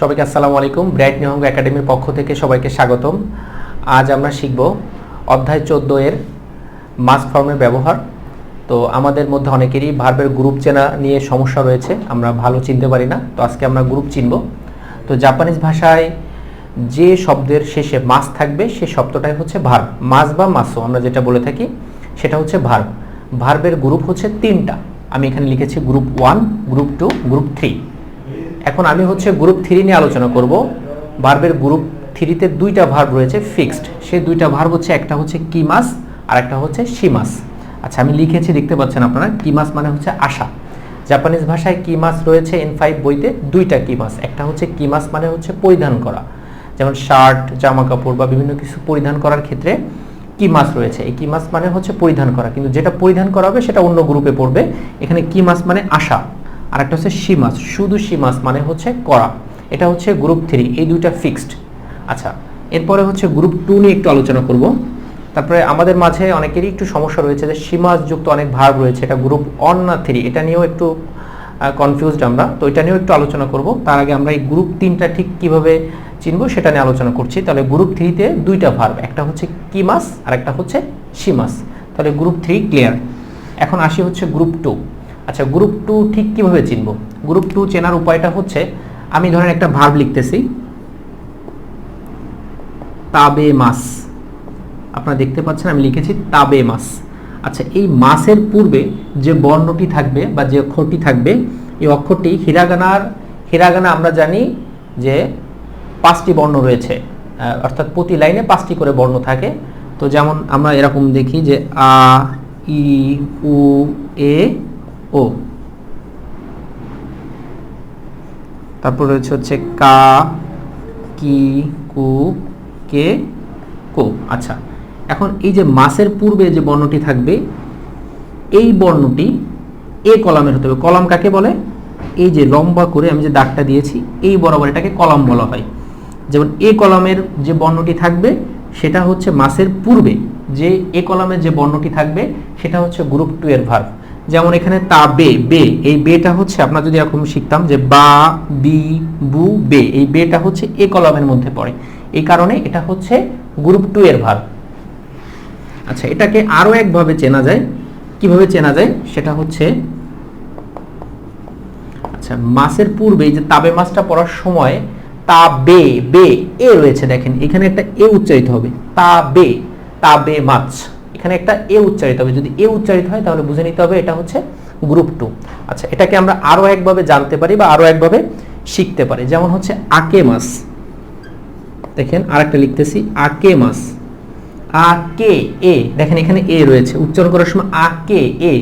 সবাইকে আসসালামু আলাইকুম। ব্রাইট নিহঙ্গ একাডেমির পক্ষ থেকে সবাইকে স্বাগতম। আজ আমরা শিখব অধ্যায় চোদ্দ এর মাস ফর্মের ব্যবহার। তো আমাদের মধ্যে অনেকেরই ভার্বের গ্রুপ চেনা নিয়ে সমস্যা রয়েছে, আমরা ভালো চিনতে পারি না। তো আজকে আমরা গ্রুপ চিনব। তো জাপানিজ ভাষায় যে শব্দের শেষে মাস থাকবে, সে শব্দটাই হচ্ছে ভার্ব মাস বা মাসো আমরা যেটা বলে থাকি, সেটা হচ্ছে ভার্ব ভার্বের গ্রুপ হচ্ছে তিনটা। আমি এখানে লিখেছি group one group two group three এখন আমি হচ্ছে গ্রুপ থ্রি নিয়ে আলোচনা করব। ভার্বের গ্রুপ থ্রিতে দুইটা ভার্ব রয়েছে ফিক্সড সেই দুইটা ভার্ব হচ্ছে, একটা হচ্ছে কিমাস, আর একটা হচ্ছে শিমাস। আচ্ছা আমি লিখেছি, দেখতে পাচ্ছেন আপনারা, কিমাস মানে হচ্ছে আশা। জাপানিজ ভাষায় কিমাস রয়েছে এন ফাইভ বইতে, দুইটা কিমাস। একটা হচ্ছে কিমাস মানে হচ্ছে পরিধান করা। যেমন শার্ট জামা কাপড় বা বিভিন্ন কিছু পরিধান করার ক্ষেত্রে কি মাস রয়েছে। এই কি মাস মানে হচ্ছে পরিধান করা। কিন্তু যেটা পরিধান করা হবে, সেটা অন্য গ্রুপে পড়বে। এখানে কি মাস মানে আশা। আর একটা হচ্ছে সি মাস, শুধু সি মাস মানে হচ্ছে করা। এটা হচ্ছে গ্রুপ থ্রি এই দুইটা ফিক্সড আচ্ছা এরপরে হচ্ছে গ্রুপ টু নিয়ে একটু আলোচনা করব। তারপরে আমাদের মাঝে অনেকেরই একটু সমস্যা রয়েছে যে সীমাস যুক্ত অনেক ভার্ব রয়েছে, এটা গ্রুপ অন না থ্রি এটা নিয়েও একটু কনফিউজড আমরা। তো এটা নিয়েও একটু আলোচনা করব। তার আগে আমরা এই গ্রুপ তিনটা ঠিক কীভাবে চিনবো সেটা নিয়ে আলোচনা করছি। তাহলে গ্রুপ থ্রিতে দুইটা ভার্ব, একটা হচ্ছে কিমাস আর একটা হচ্ছে সীমাস তাহলে গ্রুপ থ্রি ক্লিয়ার এখন আসি হচ্ছে গ্রুপ টু আচ্ছা গ্রুপ টু ঠিক কীভাবে চিনব? গ্রুপ টু চেনার উপায়টা হচ্ছে, আমি ধরেন একটা ভার্ব লিখতেছি। তাবে মাস। আপনারা দেখতে পাচ্ছেন, আমি লিখেছি তাবে মাস। আচ্ছা এই মাসের পূর্বে যে বর্ণটি থাকবে বা যে অক্ষরটি থাকবে, এই অক্ষরটি হিরাগানার, হিরাগানা আমরা জানি যে পাঁচটি বর্ণ রয়েছে। অর্থাৎ প্রতি লাইনে পাঁচটি করে বর্ণ থাকে। তো যেমন আমরা এরকম দেখি যে আ, ই, উ, এ ও। তারপর রয়েছে হচ্ছে কা, কি, কু, কে, কো। আচ্ছা এখন এই যে মাসের পূর্বে যে বর্ণটি থাকবে, এই বর্ণটি এ কলামের হতে হবে। কলাম কাকে বলে? এই যে লম্বা করে আমি যে দাগটা দিয়েছি, এই বরাবর এটাকে কলাম বলা হয়। যেমন এ কলামের যে বর্ণটি থাকবে, সেটা হচ্ছে মাসের পূর্বে যে এ কলামের যে বর্ণটি থাকবে, সেটা হচ্ছে গ্রুপ টু এর ভার্ব যেমন এখানে তা, বে বে, এই বেটা হচ্ছে আমরা যদি এরকম শিখতাম যে বা বি বু, বে, এই বেটা হচ্ছে এ কলামের মধ্যে পড়ে। এই কারণে এটা হচ্ছে গ্রুপ টু এর ভার্ব আচ্ছা এটাকে আরও একভাবে চেনা যায়। কীভাবে চেনা যায়? সেটা হচ্ছে আচ্ছা মাসের পূর্বে যে তাবে মাসটা পড়ার সময় তা, বে বে, এ রয়েছে, দেখেন। এখানে একটা এ উচ্চারিত হবে। তা, বে তা, বে, মাছ। এখানে একটা এ উচ্চারিত হবে। যদি এ উচ্চারিত হয়, তাহলে বুঝে নিতে হবে এটা হচ্ছে গ্রুপ টু। আচ্ছা এটাকে আমরা আরও একভাবে জানতে পারি বা আরও একভাবে শিখতে পারি। যেমন হচ্ছে আকে মাস। দেখেন, আরেকটা লিখতেছি, আকে মাস। আ কে এ, দেখেন এখানে এ রয়েছে। উচ্চারণ করার সময় আ কে এ,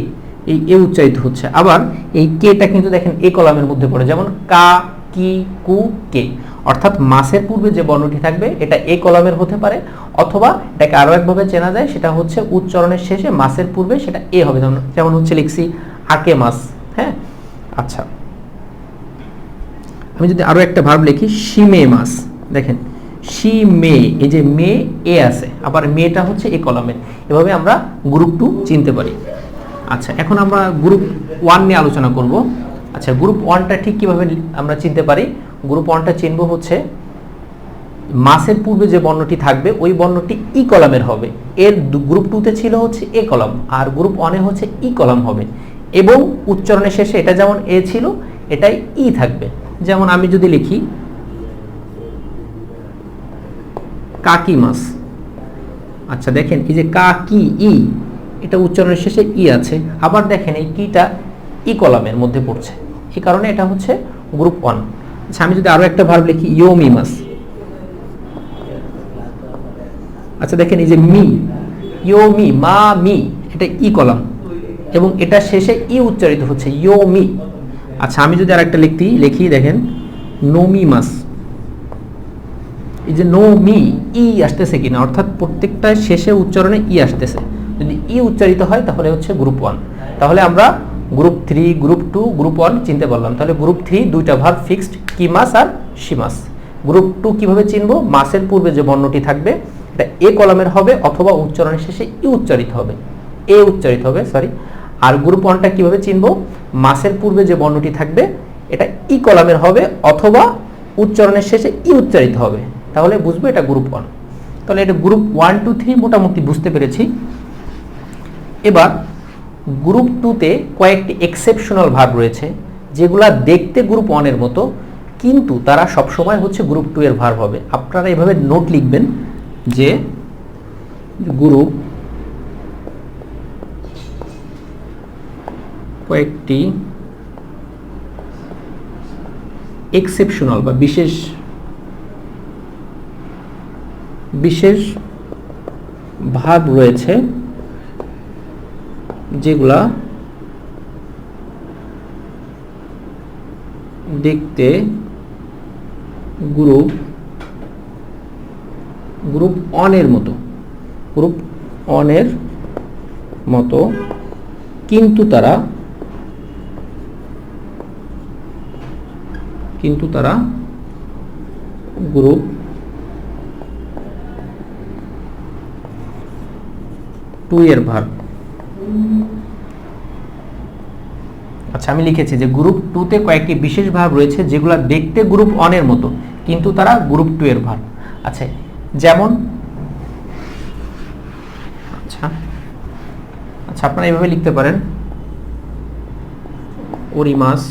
এই এ উচ্চারিত হচ্ছে। আবার এই কেটা কিন্তু দেখেন এ কলামের মধ্যে পড়ে। যেমন কা কি, কু, কে। অর্থাৎ মাসের পূর্বে যে বর্ণটি থাকবে, এটা এ কলামের হতে পারে, অথবা এটাকে আরও একভাবে চেনা যায়, সেটা হচ্ছে উচ্চারণের শেষে মাসের পূর্বে সেটা এ হবে। যেমন- হচ্ছে লিখছি, আকে মাস হ্যাঁ? আচ্ছা। আমি যদি আরও একটা ভার্ব লিখি সিমে মাস। দেখেন সি মে এই যে মে, এ আছে, আবার মেটা হচ্ছে এ কলামের। এভাবে আমরা গ্রুপ টু চিনতে পারি। আচ্ছা এখন আমরা গ্রুপ ওয়ান নিয়ে আলোচনা করব। আচ্ছা গ্রুপ ওয়ানটা ঠিক কীভাবে আমরা চিনতে পারি? গ্রুপ ওয়ানটা চিনব হচ্ছে, মাসের পূর্বে যে বর্ণটি থাকবে, ওই বর্ণটি ই কলামের হবে। এর গ্রুপ টুতে ছিল হচ্ছে এ কলাম, আর গ্রুপ ওয়ানে হচ্ছে ই কলাম হবে। এবং উচ্চারণের শেষে এটা যেমন এ ছিল, এটাই ই থাকবে। যেমন আমি যদি লিখি, কাকি মাস। আচ্ছা দেখেন, এই যে কাকি ই, এটা উচ্চারণের শেষে ই আছে। আবার দেখেন, এই কিটা ই কলামের মধ্যে পড়ছে। এই কারণে? এটা হচ্ছে গ্রুপ ওয়ান। আচ্ছা আমি যদি আরও একটা ভার্ব লিখি ইয়োমি মাস আচ্ছা দেখেন এই যে মি, ইয়োমি, মা, মি, এটা ই কলাম। এবং এটা শেষে ই উচ্চারিত হচ্ছে, ইয়োমি। আচ্ছা আমি যদি আরেকটা লিখতি, লিখি, দেখেন নোমি মাস এই যে নো মি ই আসতেছে কিনা? অর্থাৎ প্রত্যেকটা শেষে উচ্চারণে ই আসতেছে। যদি ই উচ্চারিত হয়, তাহলে হচ্ছে গ্রুপ ওয়ান। তাহলে আমরা group three, group two, group one চিনতে পারলাম। তাহলে গ্রুপ থ্রি দুইটা ভার ফিক্সড, কি মাস আর সীমাস গ্রুপ টু কীভাবে চিনবো? মাসের পূর্বে যে বর্ণটি থাকবে, এটা এ কলামের হবে অথবা উচ্চারণের শেষে ই উচ্চারিত হবে। এ উচ্চারিত হবে সরি আর গ্রুপ ওয়ানটা কীভাবে চিনবো? মাসের পূর্বে যে বর্ণটি থাকবে, এটা ই কলামের হবে অথবা উচ্চারণের শেষে ই উচ্চারিত হবে। তাহলে বুঝব এটা গ্রুপ ওয়ান। তাহলে এটা গ্রুপ ওয়ান, টু, থ্রি মোটামুটি বুঝতে পেরেছি। এবার গ্রুপ টুতে কয়েকটি এক্সেপশনাল ভাব রয়েছে, যেগুলা দেখতে গ্রুপ ওয়ানের মতো, কিন্তু তারা সবসময় হচ্ছে গ্রুপ টু এর ভার হবে। আপনারা এভাবে নোট লিখবেন যে গ্রুপ কয়েকটি এক্সেপশনাল বা বিশেষ বিশেষ ভাব রয়েছে। যেগুলা দেখতে গ্রুপ গ্রুপ অনের মতো গ্রুপ অনের মতো, কিন্তু তারা কিন্তু তারা গ্রুপ টু এর ভাগ আচ্ছা আমি লিখেছি যে গ্রুপ টুতে কয়েকটি বিশেষ ভাব রয়েছে যেগুলো দেখতে গ্রুপ অনের মতো, কিন্তু তারা গ্রুপ টু এর ভাগ। আচ্ছা যেমন আচ্ছা আচ্ছা আপনারা এইভাবে লিখতে পারেন। ওরিমাস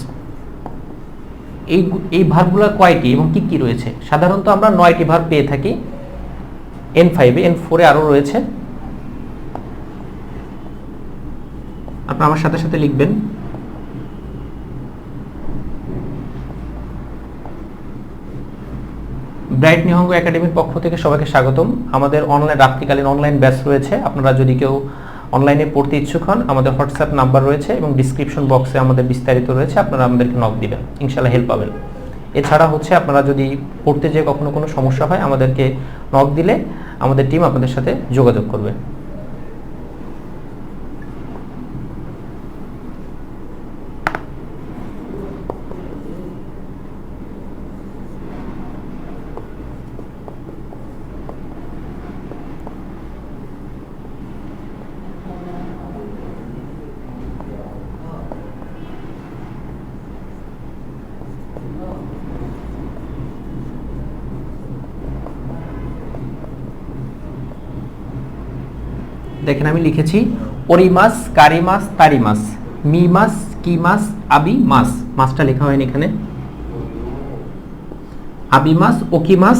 এই এই ভার্বগুলো কয়টি এবং কি কি রয়েছে? সাধারণত আমরা নয়টি ভার্ব পেয়ে থাকি। এন ফাইভে এন ফোরে আরও রয়েছে। আপনার আমার সাথে সাথে লিখবেন। ব্রাইট নিহঙ্গ একাডেমির পক্ষ থেকে সবাইকে স্বাগতম। আমাদের অনলাইন রাত্রিকালীন অনলাইন ব্যাচ রয়েছে। আপনারা যদি কেউ অনলাইনে পড়তে ইচ্ছুক হন, আমাদের হোয়াটসঅ্যাপ নাম্বার রয়েছে এবং ডিসক্রিপশন বক্সে আমাদের বিস্তারিত রয়েছে। আপনারা আমাদেরকে নক দিবেন। ইনশাল্লাহ হেল্প পাবেন। এছাড়া হচ্ছে আপনারা যদি পড়তে যেয়ে কখনো কোনো সমস্যা হয়, আমাদেরকে নক দিলে আমাদের টিম আপনাদের সাথে যোগাযোগ করবে। দেখেন আমি লিখেছি ওরি মাস কারি মাস তারি মাস মি মাস কি মাস আবি মাস মাসটা লেখা হয়নি এখানে। আবি মাস ওকি মাস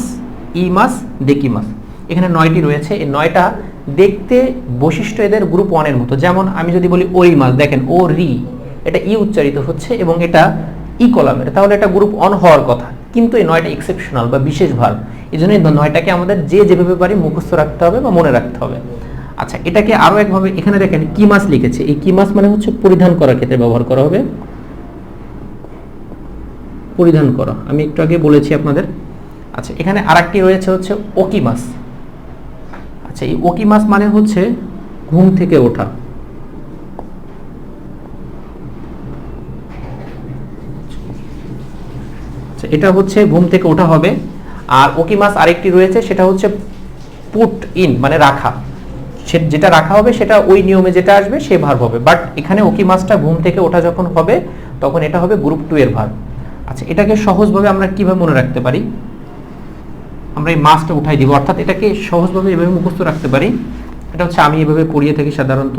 ই মাস দেকি মাস এখানে নয়টি রয়েছে। এই নয়টা দেখতে বৈশিষ্ট্য এদের গ্রুপ ওয়ানের মতো। যেমন আমি যদি বলি ওরি মাস দেখেন ও রি এটা ই উচ্চারিত হচ্ছে এবং এটা ই কলামের। তাহলে এটা গ্রুপ অন হওয়ার কথা। কিন্তু এই নয়টা এক্সেপশনাল বা বিশেষ ভার। এই জন্য নয়টাকে আমাদের যে যেভাবে পারি মুখস্থ রাখতে হবে বা মনে রাখতে হবে। আচ্ছা এটাকে আরও একভাবে এখানে দেখেন কি মাস লিখেছে? এই কি মাস মানে হচ্ছে পরিধান করার ক্ষেত্রে ব্যবহার করা হবে। পরিধান করা আমি একটু আগে বলেছি আপনাদের। আচ্ছা এখানে আরেকটি রয়েছে হচ্ছে ওকি মাস আচ্ছা এই ওকি মাস মানে হচ্ছে ঘুম থেকে ওঠা। আচ্ছা, এটা হচ্ছে ঘুম থেকে ওঠা হবে। আর ওকি মাস আরেকটি রয়েছে সেটা হচ্ছে পুট ইন মানে রাখা। যেটা রাখা হবে সেটা ওই নিয়মে যেটা আসবে সে ভার্ব হবে। বাট এখানে ওকি মাছটা ঘুম থেকে ওঠা যখন হবে, তখন এটা হবে গ্রুপ টু এর ভার্ব আচ্ছা এটাকে সহজভাবে আমরা কীভাবে মনে রাখতে পারি? আমরা এই মাছটা উঠাই দিব। অর্থাৎ এটাকে সহজভাবে এভাবে মুখস্থ রাখতে পারি। এটা হচ্ছে আমি এভাবে পড়িয়ে থাকি সাধারণত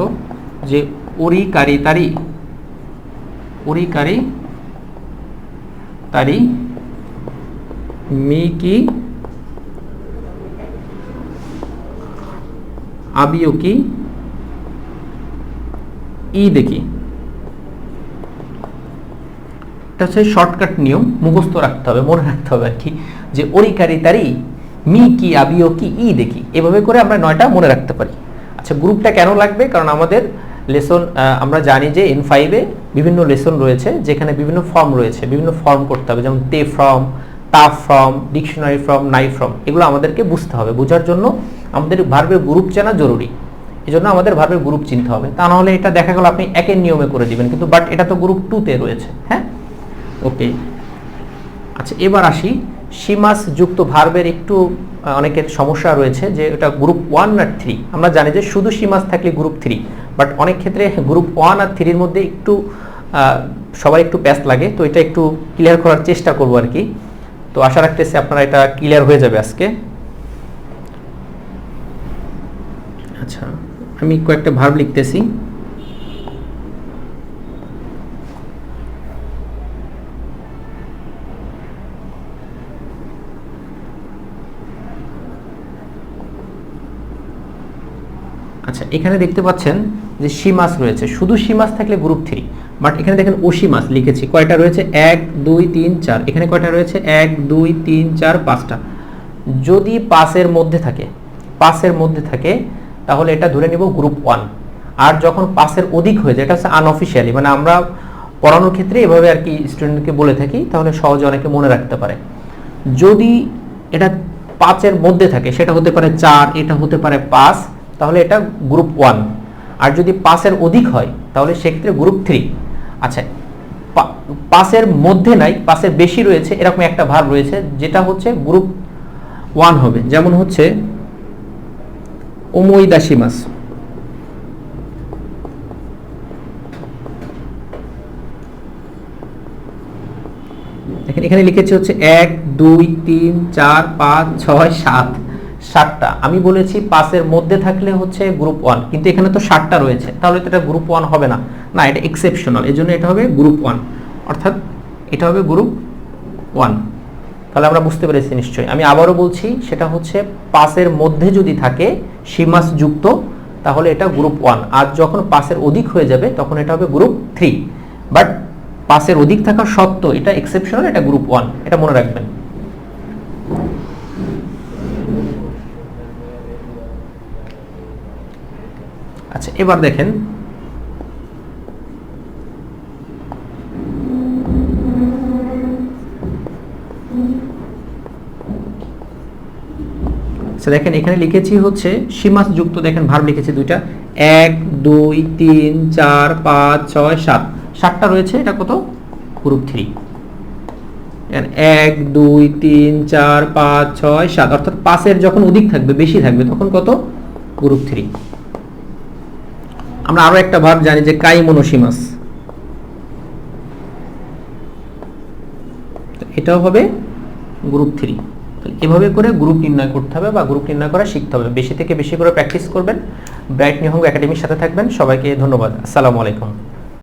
যে ওরি কারি তারি, ওরি কারি তারি, মি কি আবিও কি? ই দেখি। হচ্ছে শর্টকাট নিয়ম, মুখস্থ রাখতে হবে, মনে রাখতে হবে আর কি, যে ওরিকারি তারি মি কি আবিও কি, ই দেখি। এভাবে করে আমরা নয়টা মনে রাখতে পারি। আচ্ছা গ্রুপটা কেন লাগবে? কারণ আমাদের লেসন আমরা জানি যে এন ফাইভে বিভিন্ন লেসন রয়েছে, যেখানে বিভিন্ন ফর্ম রয়েছে, বিভিন্ন ফর্ম করতে হবে, যেমন তে ফর্ম তা ফর্ম ডিকশনারি ফর্ম নাই ফর্ম এগুলো আমাদেরকে বুঝতে হবে। বোঝার জন্য আমাদের ভার্বের গ্রুপ চেনা জরুরি। এই জন্য আমাদের ভার্বের গ্রুপ চিনতে হবে। তা নাহলে এটা দেখা গেল আপনি একের নিয়মে করে দিবেন, কিন্তু বাট এটা তো গ্রুপ টুতে রয়েছে হ্যাঁ? ওকে আচ্ছা এবার আসি। সীমাস যুক্ত ভার্বের একটু অনেকের সমস্যা রয়েছে যে এটা গ্রুপ ওয়ান আর থ্রি আমরা জানি যে শুধু সীমাস থাকলে গ্রুপ থ্রি বাট অনেক ক্ষেত্রে গ্রুপ ওয়ান আর থ্রির মধ্যে একটু সবাই একটু প্যাস লাগে, তো এটা একটু ক্লিয়ার করার চেষ্টা করব আর কি। তো আশা রাখতেছি আপনারা এটা ক্লিয়ার হয়ে যাবে আজকে। আচ্ছা আমি কয়েকটা ভার্ব লিখতেছি। আচ্ছা এখানে দেখতে পাচ্ছেন যে সি মাস রয়েছে। শুধু সি মাস থাকলে গ্রুপ থ্রি বাট এখানে দেখেন ওসি মাস লিখেছি। কয়টা রয়েছে? এক, দুই, তিন, চার। এখানে কয়টা রয়েছে? এক, দুই, তিন, চার, পাঁচটা। যদি পাঁচের মধ্যে থাকে, পাঁচের মধ্যে থাকে, তাহলে এটা ধরে নিব গ্রুপ ওয়ান আর যখন পাঁচের অধিক হয়ে যায়, এটা হচ্ছে আনঅফিসিয়ালি মানে আমরা পড়ানোর ক্ষেত্রে এভাবে আর কি স্টুডেন্টকে বলে থাকি, তাহলে সহজে অনেকে মনে রাখতে পারে। যদি এটা পাঁচের মধ্যে থাকে, সেটা হতে পারে চার, এটা হতে পারে পাঁচ, তাহলে এটা গ্রুপ ওয়ান আর যদি পাঁচের অধিক হয়, তাহলে সেক্ষেত্রে গ্রুপ থ্রি আচ্ছা পা- পাঁচের মধ্যে নাই পাঁচের বেশি রয়েছে, এরকম একটা ভার রয়েছে, যেটা হচ্ছে গ্রুপ ওয়ান হবে। যেমন হচ্ছে ওমইদাসী মাস দেখেন, এখানে লিখেছে হচ্ছে এক, দুই, তিন, চার, পাঁচ, ছয়, সাত। সাতটা। আমি বলেছি পাঁচের মধ্যে থাকলে হচ্ছে গ্রুপ ওয়ান কিন্তু এখানে তো সাতটা রয়েছে, তাহলে তো এটা গ্রুপ ওয়ান হবে না। না, এটা এক্সেপশনাল এই জন্য এটা হবে গ্রুপ ওয়ান অর্থাৎ এটা হবে গ্রুপ ওয়ান তাহলে আমরা বুঝতে পেরেছি নিশ্চয়ই। আমি আবারও বলছি, সেটা হচ্ছে পাঁচের মধ্যে যদি থাকে সীমাস যুক্ত তাহলে এটা গ্রুপ ওয়ান আর যখন পাঁচের অধিক হয়ে যাবে, তখন এটা হবে গ্রুপ থ্রি বাট পাঁচের অধিক থাকা সত্ত্বেও এটা এক্সেপশনাল এটা গ্রুপ ওয়ান এটা মনে রাখবেন। আচ্ছা এবার দেখেন। আচ্ছা দেখেন, এখানে লিখেছি হচ্ছে সীমাস যুক্ত দেখেন ভার্ব লিখেছি দুইটা। এক, দুই, তিন, চার, পাঁচ, ছয়, সাত। সাতটা রয়েছে, এটা কত? Group three. এক, দুই, তিন, চার, পাঁচ, ছয়, সাত। অর্থাৎ পাঁচের যখন অধিক থাকবে, বেশি থাকবে, তখন কত? Group three. আমরা আরও একটা ভাব জানি যে কাইমোনোসিমাস এটাও হবে গ্রুপ থ্রি এভাবে করে? গ্রুপ নির্ণয় করতে হবে বা গ্রুপ নির্ণয় করা শিখতে হবে। বেশি থেকে বেশি করে প্র্যাকটিস করবেন। ব্রাইট নিহঙ্গ একাডেমির সাথে থাকবেন। সবাইকে ধন্যবাদ। আসসালামু আলাইকুম।